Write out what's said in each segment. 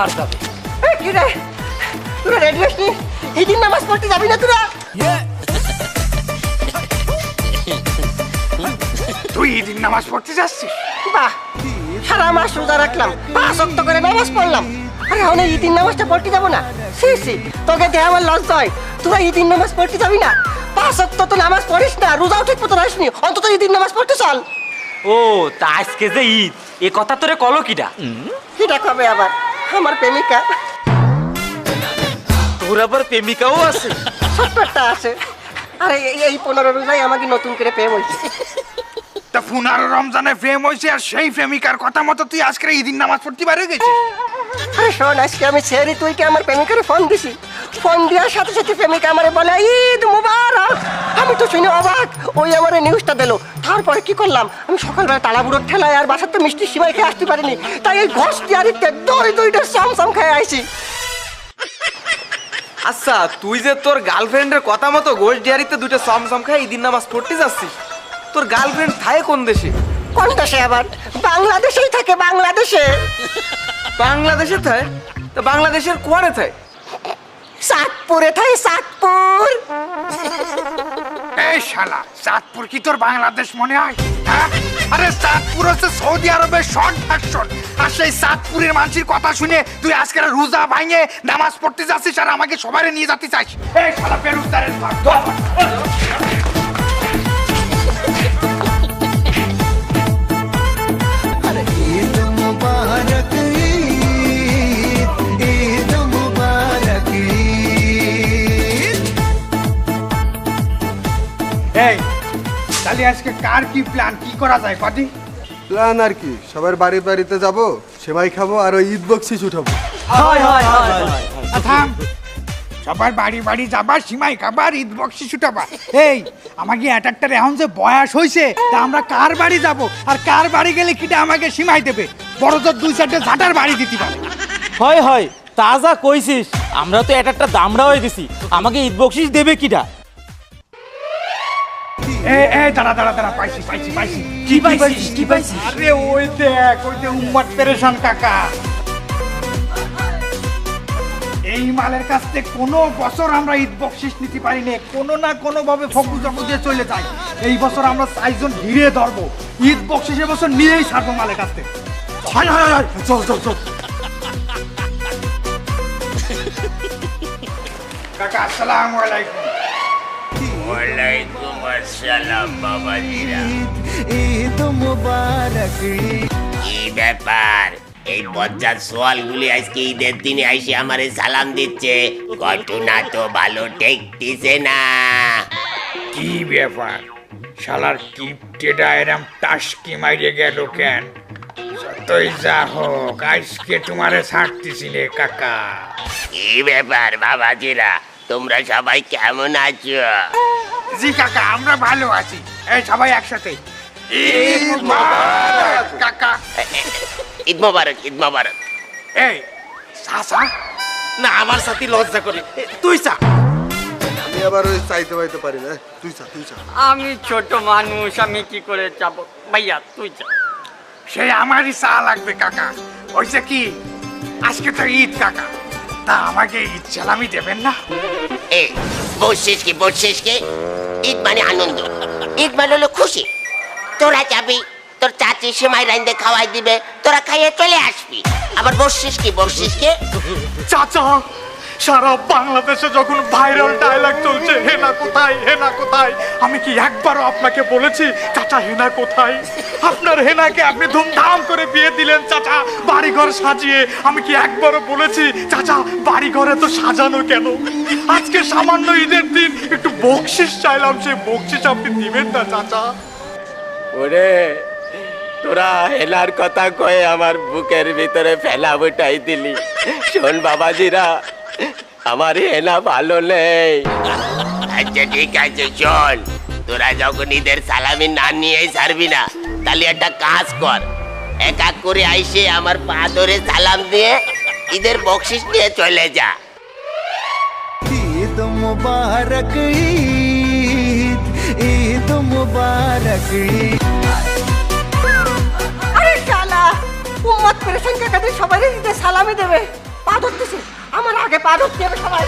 মার যাবে। কি রে? তোরা রেডি আসনি ঈদিন নামাজ পড়তে যাবি না তোরা? তুই ঈদিন নামাজ পড়তে যাচ্ছিস? বাহ সারা মাস রোজা রাখলাম পাঁচ অক্ত করে নামাজ পড়লাম। আরে নামাজটা পড়তে যাব না? সি সি তোকে আমার লজ্জা হয়। তোরা নামাজ পড়তে যাবি না? পাঁচ অক্ত তো নামাজ পড়িস না রোজাও ঠিক মতো রাসনি অন্তত ঈদিন নামাজ পড়তে চল। ও তা আজকে যে ঈদ এ কথা তোরে কলো কিটা সেটা কবে আবার? আমার প্রেমিকা। তোর আবার প্রেমিকাও আছে। সত্যটা একটা আছে। আরে এই- এই পনেরো রোজাই আমাকে নতুন করে প্রেম হয়েছে। তা পুনার রমজানে প্রেম হয়েছে আর সেই প্রেমিকার কথা মতো তুই আজকে ঈদিন নামাজ পড়তে পারে গেছিস? আরে শোন আজকে আমি ছেড়ে তুই কি আমার প্রেমিকারে ফোন দিছি ফোন দেওয়ার সাথে সাথে প্রেমিকা আমারে বলে ঈদ মুবারক। আমি তো শুনে অবাক। ওই আমার নিউজটা দিল। তারপরে কি করলাম? আমি সকালবেলা তালাবুড়োর ঠেলায় আর বাসার তো মিষ্টি সিমাই খেয়ে আসতে পারিনি। তাই এই ঘষ তিয়ারিতে দই দইটা সামসাম খেয়ে আইছি। আচ্ছা তুই যে তোর গার্লফ্রেন্ডের কথা মতো গোশ ডিয়ারিতে দুটো সম সম খাই ঈদিন নামাজ পড়তে যাচ্ছিস তোর গার্লফ্রেন্ড থাকে কোন দেশে? কোন দেশে আবার? বাংলাদেশেই থাকে বাংলাদেশে। বাংলাদেশে থাকে? তো বাংলাদেশের কোয়ারে থাকে? সাতপুরে থাকে সাতপুর এই শালা কি তোর বাংলাদেশ মনে হয়? হ্যাঁ? আরে চাঁদপুর হচ্ছে সৌদি আরবের শর্ট ভার্সন আর সেই চাঁদপুরের মানুষের কথা শুনে তুই আজকের রোজা ভাঙে নামাজ পড়তে যাচ্ছিস আর আমাকে সবাই নিয়ে যেতে চাইছ এই শালা বেরুজদারের ভাগ তাহলে আজকে কার কি প্ল্যান কি করা যায় কদি প্ল্যান আর কি? সবার বাড়ি বাড়িতে যাব সেমাই খাব আর ওই ঈদ বকশিস উঠাবো থাম। সবার বাড়ি বাড়ি যাবার সীমাই খাবার ঈদ বক্সি ছুটাবা এই আমাকে এক একটার এখন যে বয়স হয়েছে তা আমরা কার বাড়ি যাব? আর কার বাড়ি গেলে কিটা আমাকে সীমাই দেবে? বড় তোর দুই চারটে ঝাঁটার বাড়ি দিতে পারে। হয় হয় তাজা কইছিস আমরা তো এটা একটা দামড়া হয়ে গেছি। আমাকে ঈদ বক্সিস দেবে কিটা? এ এ দাঁড়া দাঁড়া দাঁড়া পাইছি পাইছি পাইছি। কি পাইছিস কি পাইছিস? আরে ওই দেখ ওই যে উম্মত পেরেশান কাকা। এই মালের কাছ থেকে কোনো বছর আমরা ঈদ বকশিস নিতে পারি না কোনো না কোনো ভাবে ফকু জকু দিয়ে চলে যাই এই বছর আমরা চারজন ঘিরে ধরবো। ঈদ বকশিস বছর নিয়েই ছাড়বো মালের কাছ থেকে। হয় হয় হয় চল চল চল। কাকা আসসালামু আলাইকুম। ওয়ালাইকুম আসসালাম বাবাজিরা। ঈদ মুবারক। ব্যাপার? এই বজ্জার সোয়ালগুলি আজকে ঈদের দিনে আইসে আমারে সালাম দিচ্ছে। ঘটনা তো ভালো ঠেকতেছে না। কি ব্যাপার? শালার কিপটেটা এরম টাসকি মাইরে গেল কেন? যতই যা হোক আজকে তোমারে ছাড়তেছি রে কাকা। কি ব্যাপার বাবাজিরা? তোমরা সবাই কেমন আছো? জি কাকা আমরা ভালো আছি। এই সবাই একসাথে। ঈদ মুবারক, কাকা। ঈদ মোবারক ঈদ মোবারক। এই সাসা না আমার সাথে লজ্জা করে। তুই চা। আমি আবার ওই চাইতে পাইতে পারি না। তুই চা তুই চা। আমি ছোট মানুষ আমি কি করে যাব ভাইয়া তুই যা সে আমারই চা লাগবে কাকা। ওইসে কি? আজকে তো ঈদ কাকা। তা আমাকে ঈদ সালামি দেবেন না? এ কি বসছিস কি? ঈদ মানে আনন্দ। ঈদ মানে হলো খুশি। তোরা যাবি তোর চাচি সেমাই রাইন্দে খাওয়াই দিবে তোরা খাইয়ে চলে আসবি। আবার বসছিস কি বসছিস কি? চাচা সারা বাংলাদেশে যখন ভাইরাল ডায়লগ চলছে, হেনা কোথায় হেনা কোথায়? আমি কি একবারও আপনাকে বলেছি, চাচা হেনা কোথায়? আপনার হেনাকে আপনি ধুমধাম করে বিয়ে দিলেন, চাচা। বাড়িঘর সাজিয়ে আমি কি একবারও বলেছি, চাচা, বাড়িঘরে তো সাজানো কেন? আজকে সামান্য ঈদের দিন, একটু বকশিস চাইলাম সে বকশিস আপনি দিবেন না, চাচা। ওরে, তোরা হেনার কথা কয়ে আমার বুকের ভিতরে ফেলা উঠাই দিলি। শোন বাবাজিরা আমার হেনা ভালো নেই। আচ্ছা ঠিক আছে চল। তোরা যখন ঈদের সালামি না নিয়েই সারবি না তাহলে একটা কাজ কর। এক এক করে আইসে আমার পা ধরে সালাম দিয়ে ঈদের বকশিস নিয়ে চলে যা। ঈদ মুবারক ঈদ ঈদ মুবারক আরে শালা উম্মত পরেশান কাকাদের সবাই ঈদের সালামি দেবে। পা ধরতেছে। আমার আগে পা ধরতে হবে সবাই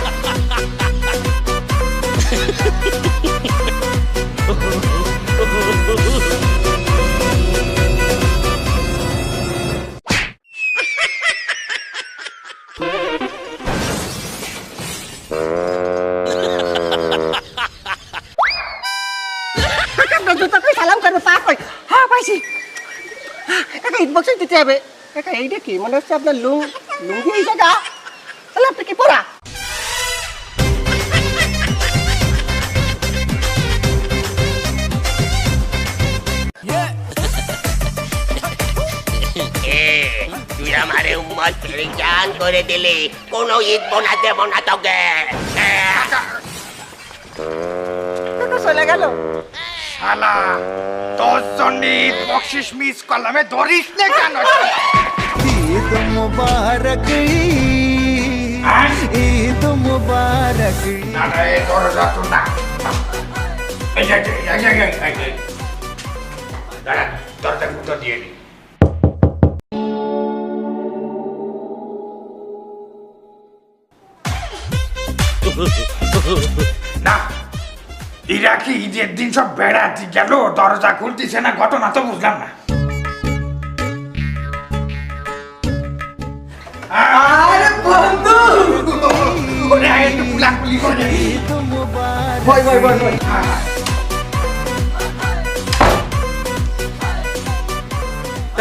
কাকা জুতা কই সালাম করবে পা কই হ্যাঁ পাইছি কাকা ঈদ বক্সে দিতে হবে কাকা এইটা কি মনে হচ্ছে আপনার লুং লুঙ্গি এই জায়গা তাহলে আপনি কি পড়া তুই উম্মত করে কোন ঈদ বোনা দেব না তোকে। চলে গেল। শালা তোর জন্য মিস করলামে। ধরিস না কেন? মুবারক ঈদ মুবারক। দরজা কুটা দিয়ে দিই না, এরা কি ঈদের দিন সব বেড়াতে গেল দরজা খুলতেছে না, ঘটনা তো বুঝলাম না।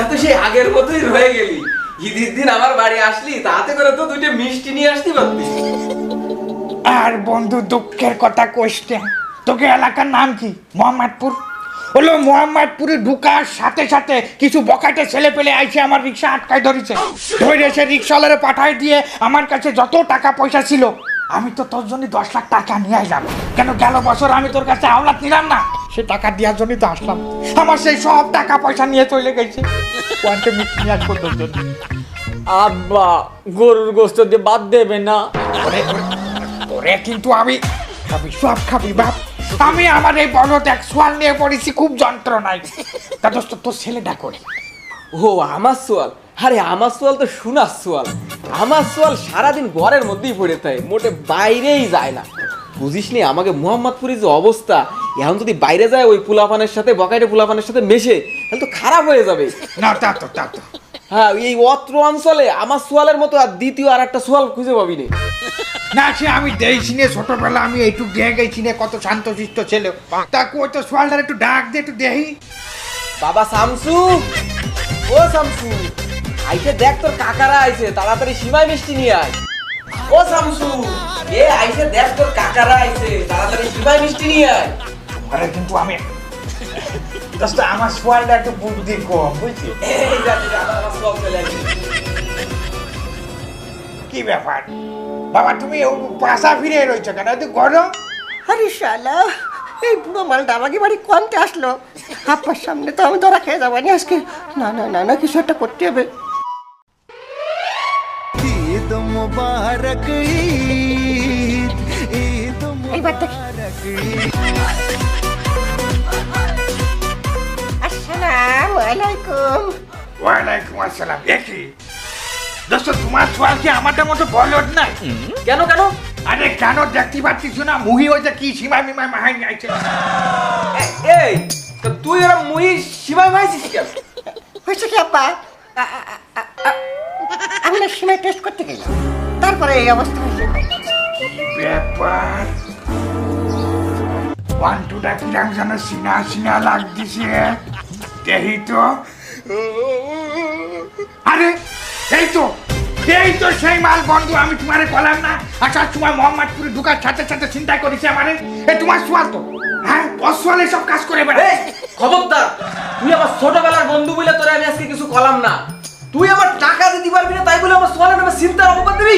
তো সেই আগের মতোই রয়ে গেলি। ঈদের দিন আমার বাড়ি আসলি তাতে করে তো দুইটা মিষ্টি নিয়ে আসতে পারবি আর বন্ধু দুঃখের কথা কষ্টে তোকে এলাকার নাম কি? মোহাম্মদপুর? হলো মোহাম্মদপুরে ঢুকার সাথে সাথে কিছু বকাটে ছেলে পেলে আইছে আমার রিক্সা আটকায় ধরেছে। ধরে সে রিক্সাওয়ালারে পাঠায় দিয়ে আমার কাছে যত টাকা পয়সা ছিল আমি তো তোর জন্য দশ লাখ টাকা নিয়ে আসলাম কেন গেল বছর আমি তোর কাছে আওলাদ নিলাম না? সে টাকা দেওয়ার জন্যই তো আসলাম। আমার সেই সব টাকা পয়সা নিয়ে চলে গেছে। কোয়ান্টে মিষ্টি আসব তোর জন্য। আব্বা গরুর গোস্ত দিয়ে বাদ দেবে না। ওরে কিন্তু আমি খাবি সব খাবি বাপ। আমি আমার এই বড় এক সোয়াল নিয়ে পড়েছি খুব যন্ত্রণায়। তা দোস্ত তোর ছেলেটা করে ও আমার সোয়াল। আরে আমার সোয়াল তো শোনার সোয়াল। আমার সোয়াল সারাদিন ঘরের মধ্যেই পড়ে থাকে মোটে বাইরেই যায় না। বুঝিস নি আমাকে মোহাম্মদপুরের যে অবস্থা এখন যদি বাইরে যায় ওই পুলাপানের সাথে বকাইটে পুলাপানের সাথে মেশে তাহলে তো খারাপ হয়ে যাবে। না তা তো তা তো। হ্যাঁ এই অত্র অঞ্চলে আমার সোয়ালের মতো আর দ্বিতীয় আর একটা সোয়াল খুঁজে পাবি নে। না সে আমি দেখছি নে ছোটবেলা আমি এইটুক দিয়ে গেছি নে কত শান্তশিষ্ট ছেলে। তা কই তো সোয়ালটার একটু ডাক দে একটু দেহি। বাবা শামসু ও শামসু। আইসে দেখ তোর কাকারা আইছে তাড়াতাড়ি সীমায় মিষ্টি নিয়ে আয়। ও শামসু এ আইসে দেখ তোর কাকারা আইছে তাড়াতাড়ি সীমায় মিষ্টি নিয়ে আয়। আরে কিন্তু আমি দোস্ত আমার সোয়ালটা একটু বুদ্ধি কম বুঝছি। কি ব্যাপার? বাবা তুমি ও পাশা ফিরে রয়েছো কেন? তুই গরম? আরে শালা এই বুড়ো মালটা আমাকে বাড়ি কোনতে আসলো? আপনার সামনে তো আমি ধরা খেয়ে যাব না আজকে না না না না কিছু একটা করতে হবে। মুবারক ঈদ ঈদ মুবারক আসসালামু আলাইকুম। ওয়ালাইকুম আসসালাম। দেখি দোস্ত তোমার ছোয়া কি আমাদের মতো বলিউড না কেন কেন? আরে কেন দেখতে পাচ্ছিস না? মুহি হয়েছে কি সীমায় মিমায় মাহাই আইছে এই তো তুই ওরা মুহি সীমায় মাইছিস কেন? হয়েছে কি আপা আমি না সীমায় টেস্ট করতে গেলাম। তারপরে এই অবস্থা হয়েছে ব্যাপার। ওয়ান্টুটা কিরাম যেন সিনা সিনা লাগতেছে। দেহি তো। আরে এই তো এই তো সেই মাল বন্ধু আমি তোমারে বললাম না। আচ্ছা তোমার মোহাম্মদপুরে ঢুকার সাথে সাথে চিন্তা করেছে আমারে। এ তোমার সোয়াল তো? হ্যাঁ অসওয়ালে সব কাজ করে বেড়ায় খবরদার তুই আমার ছোটবেলার বন্ধু বলে তোরে আমি আজকে কিছু কলাম না। তুই আমার টাকা দিতে পারবি না তাই বলে আমার সোয়ালের নামে চিন্তার অবকার দিবি?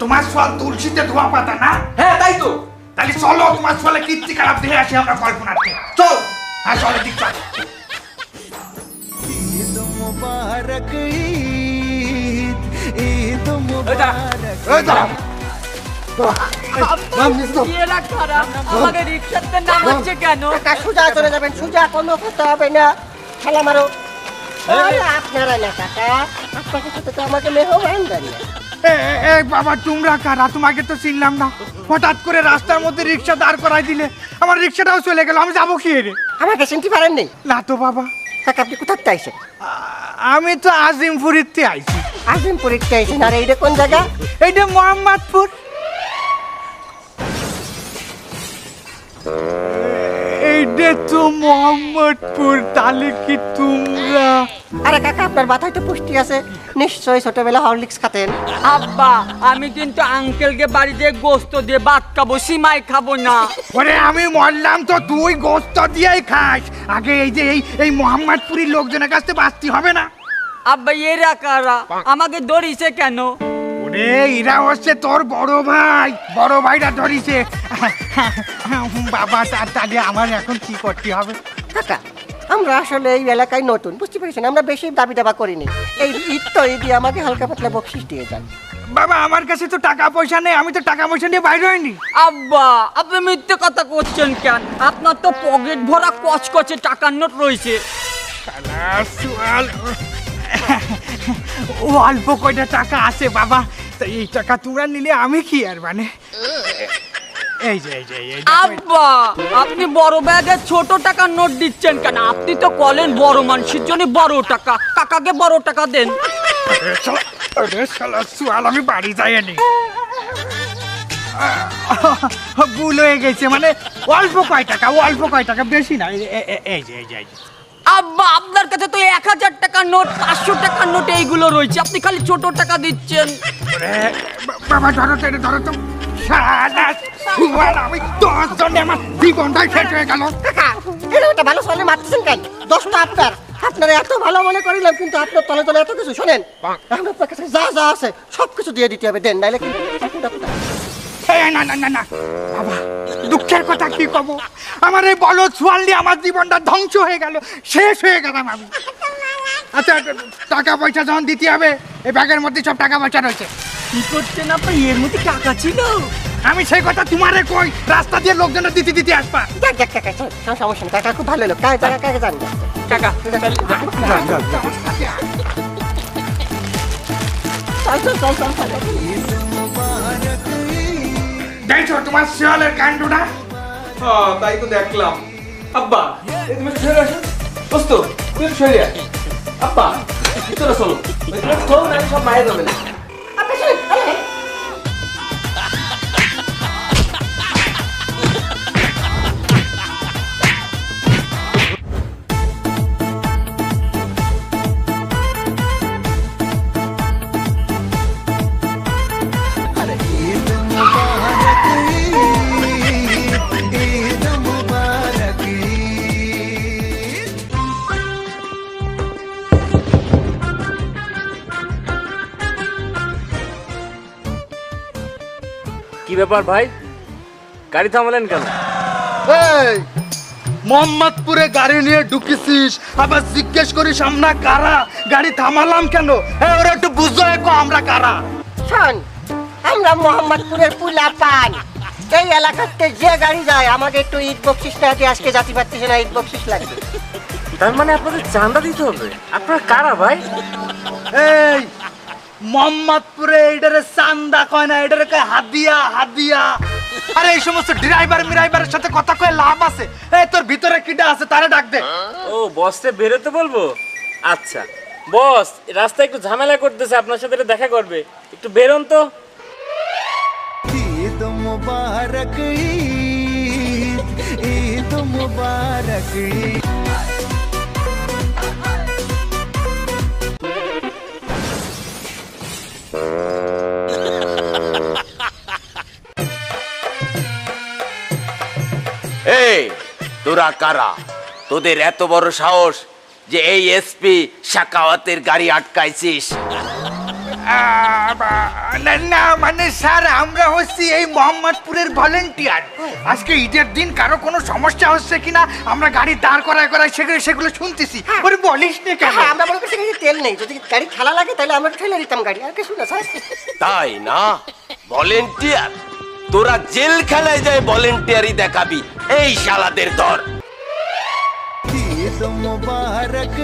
তোমার সোয়াল তুলসিতে ধোয়া পাতা না? হ্যাঁ তাই তো। তাহলে চলো তোমার সোয়ালে কীর্তি খারাপ দেখে আসি আমরা কল্পনা চল। হ্যাঁ চলো দিক চল। রিক্সার নাম হচ্ছে কেন? সোজা চলে যাবেন সোজা কোনো করতে হবে না। খেলা মারো। আপনারা না কাকা আপনাকে সাথে তো আমাকে মেহমান জানি এ এ- এ বাবা তোমরা কারা? তোমাকে তো চিনলাম না। হঠাৎ করে রাস্তার মধ্যে রিক্সা দাঁড় করাই দিলে। আমার রিক্সাটাও চলে গেল আমি যাব কি রে আমাকে চিনতে পারেননি না তো বাবা। কাকা আপনি কোথার আমি তো আজিমপুরিতে আইছি। আজিমপুরের চাইছেন আর এইটা কোন জায়গা? এইটা মোহাম্মদপুর। এইটা তো মোহাম্মদপুর তাহলে কি তোমরা? আরে কাকা আপনার মাথায় তো পুষ্টি আছে। নিশ্চয়ই ছোটবেলা হরলিক্স খাতেন। আব্বা আমি কিন্তু আঙ্কেলকে বাড়িতে গোস্ত দিয়ে ভাত খাব সিমাই খাব না। ওরে আমি মরলাম তো তুই গোস্ত দিয়েই খাস। আগে এই যে এই এই মোহাম্মদপুরের লোকজনের কাছ থেকে বাঁচতে হবে না। আব্বা এরা কারা? আমাকে ধরিছে কেন? ওরে এরা হচ্ছে তোর বড় ভাই। বড় ভাইরা ধরিছে। বাবা তার তাহলে আমার এখন কি করতে হবে? কাকা আমরা আসলে এই এলাকায় নতুন বুঝতে পেরেছেন? আমরা বেশি দাবি দাবা করিনি। এই ঈদ তো ঈদ দিয়ে আমাকে হালকা পাতলা বকশিস দিয়ে যান। বাবা আমার কাছে তো টাকা পয়সা নেই আমি তো টাকা পয়সা নিয়ে বাইরে হয়নি আব্বা আপনি মিথ্যে কথা করছেন কেন? আপনার তো পকেট ভরা কচকচে টাকার নোট রয়েছে। ও অল্প কয়টা টাকা আছে বাবা। তা এই টাকা তোমরা নিলে আমি কি আর মানে? এই যে এই যে এই যে আব্বা আপনি বড় ব্যাগের ছোট টাকার নোট দিচ্ছেন কেন? আপনি তো বলেন বড় মানুষের জন্য বড় টাকা। কাকাকে বড় টাকা দেন। আরে শালা, আরে শালা, সুয়াল আমি বাড়ি যাইনি। ভুল হয়ে গেছে মানে অল্প কয় টাকা অল্প কয় টাকা বেশি না। এই- যে এই যে এই যে। আব্বা আপনার কাছে তো এক হাজার টাকার নোট পাঁচশো টাকার নোট এইগুলো রয়েছে। আপনি খালি ছোট টাকা দিচ্ছেন। বাবা ধরো তো এটা ধরো তো। আমি দশ জনে আমার জীবনটাই শেষ হয়ে গেল। কাকা এটা একটা ভালো সলে মারতেছেন কেন? দোষটা আপনার। আপনারা এত ভালো মনে করিলাম কিন্তু আপনার তলে তলে এত কিছু শোনেন। আপনার কাছে যা যা আছে সব কিছু দিয়ে দিতে হবে। দেন নাইলে কিন্তু না না না না। বাবা দুঃখের কথা কি কব? আমার এই বলো দিয়ে আমার জীবনটা ধ্বংস হয়ে গেল শেষ হয়ে গেলাম আমি আচ্ছা টাকা পয়সা যখন দিতে হবে এই ব্যাগের মধ্যে সব টাকা পয়সা রয়েছে। কি করছেন আপা এর মধ্যে টাকা ছিল? আমি সেই কথা তোমারে কই রাস্তা দিয়ে লোকজনের দিতে দিতে আসবা। যাক যাক কাকা সমস্যা নেই। কাকা খুব ভালো লোক। কাকা কাকা কাকা জান টাকা। চল চল চল চল চল। দেখছ তোমার শিয়ালের কাণ্ডটা? হ্যাঁ তাই তো দেখলাম। আব্বা তুমি একটু সরে আসো। দোস্ত তুমি একটু সরে আস আব্বা ভিতরে চলো। সব মায়ের যাবে না। ব্যাপার ভাই? গাড়ি থামালেন কেন? এই মোহাম্মদপুরে গাড়ি নিয়ে ঢুকেছিস আবার জিজ্ঞেস করিস আমরা কারা? গাড়ি থামালাম কেন? হ্যাঁ ওরা একটু বুঝো একো আমরা কারা? শোন আমরা মোহাম্মদপুরের পুলা পান এই এলাকাতে যে গাড়ি যায় আমাকে একটু ঈদ বকশিস দিয়ে আজকে জাতি পারতেছে না ঈদ বকশিস লাগবে তার মানে আপনাদের চাঁদা দিতে হবে? আপনারা কারা ভাই? এই মোহাম্মদপুরে এটারে চান্দা কয় না এটারে কয় হাদিয়া হাদিয়া। আরে এই সমস্ত ড্রাইভার মিরাইভারের সাথে কথা কয় লাভ আছে। এই তোর ভিতরে কিটা আছে তারে ডাক দে। ও বসতে বেরোতে বলব? আচ্ছা বস রাস্তায় একটু ঝামেলা করতেছে আপনার সাথে এটা দেখা করবে। একটু বেরোন তো। ঈদ মুবারক ঈদ ঈদ মুবারক ঈদ। তোরা কারা? তোদের এত বড় সাহস যে এই এসপি শাকাওয়াতের গাড়ি আটকাইছিস? না, না মানে স্যার আমরা হচ্ছি এই মোহাম্মদপুরের ভলেন্টিয়ার আজকে ঈদের দিন কারও কোনো সমস্যা হচ্ছে কিনা আমরা গাড়ি দাঁড় করায় করায় সেগুলো সেগুলো শুনতেছি। ওরে বলিস না কেন? হ্যাঁ আমরা মনে করছি তেল নেই। যদি গাড়ি খালা লাগে তাহলে আমরা ঠেলে দিতাম গাড়ি। আর কিছু না স্যার। তাই না? ভলেন্টিয়ার তোরা জেলখানায় যায় ভলেন্টিয়ারি দেখাবি। এই শালাদের ধর। মোবারক